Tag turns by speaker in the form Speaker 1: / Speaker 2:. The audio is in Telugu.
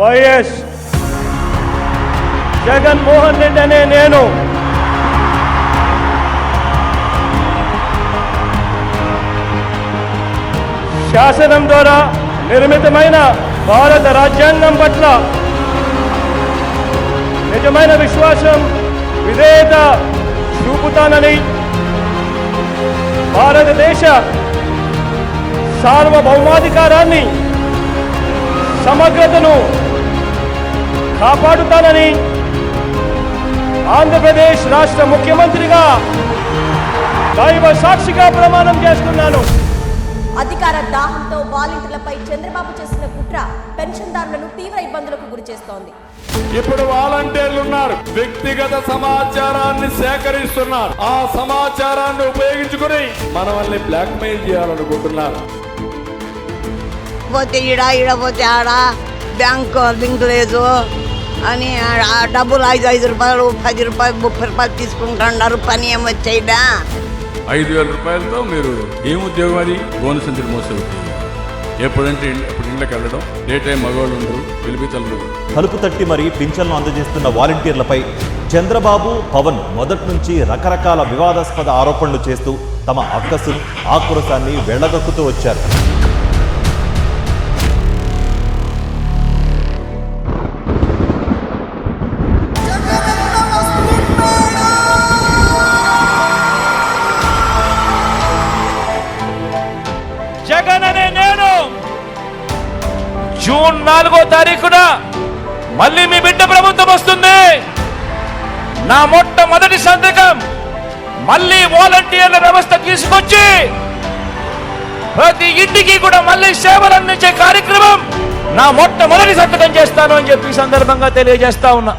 Speaker 1: వైఎస్ జగన్మోహన్ రెడ్డి అనే నేను. శాసనం ద్వారా నిర్మితమైన భారత రాజ్యాంగం పట్ల నిజమైన విశ్వాసం విధేయత చూపుతానని భారతదేశ సార్వభౌమాధికారాన్ని సమగ్రతను కాపాడుతానని ఆంధ్రప్రదేశ్ రాష్ట్ర ముఖ్యమంత్రిగా దైవ సాక్షిగా ప్రమాణం చేస్తున్నాను.
Speaker 2: అధికార దాహంతో వాలంటీర్లపై చంద్రబాబు చేసిన కుట్ర పెన్షన్దారులను తీవ్ర ఇబ్బందులకు గురి చేస్తోంది.
Speaker 3: ఇప్పుడు వాలంటీర్లు ఉన్నారు వ్యక్తిగత సమాచారాన్ని సేకరిస్తున్నారు. ఆ సమాచారాన్ని ఉపయోగించుకుని మనల్ని బ్లాక్ మెయిల్ చేయాలనుకుంటున్నారు.
Speaker 4: పోతే ఈడ ఈడ పోతే ఆడ. బ్యాంకు లింక్ లేదు. అని ఆ- డబ్బులు ఐదు ఐదు రూపాయలు పది రూపాయలు ముప్పై రూపాయలు తీసుకుంటున్నారు పని ఏమొచ్చేదా
Speaker 5: ఐదు వేల రూపాయలతో మీరు ఏం ఉద్యోగం అది? బోనస్ ఎప్పుడంటే అప్పుడు ఇళ్ళకి వెళ్ళడం డే టైం మగవాళ్ళు ఉండరు పిలిపితలు
Speaker 6: తలుపు తట్టి మరీ పింఛన్లు అందజేస్తున్న వాలంటీర్లపై చంద్రబాబు పవన్ మొదటి నుంచి రకరకాల వివాదాస్పద ఆరోపణలు చేస్తూ తమ అక్కసును ఆక్రోశాన్ని వెళ్ళగక్కుతూ వచ్చారు.
Speaker 1: జూన్ నాలుగో తారీఖున మళ్ళీ మీ బిడ్డ ప్రభుత్వం వస్తుంది. నా మొట్టమొదటి సంతకం మళ్ళీ వాలంటీర్ల వ్యవస్థ తీసుకొచ్చి ప్రతి ఇంటికి కూడా మళ్ళీ సేవలు అందించే కార్యక్రమం నా మొట్టమొదటి సంతకం చేస్తాను అని చెప్పి సందర్భంగా తెలియజేస్తా ఉన్నా.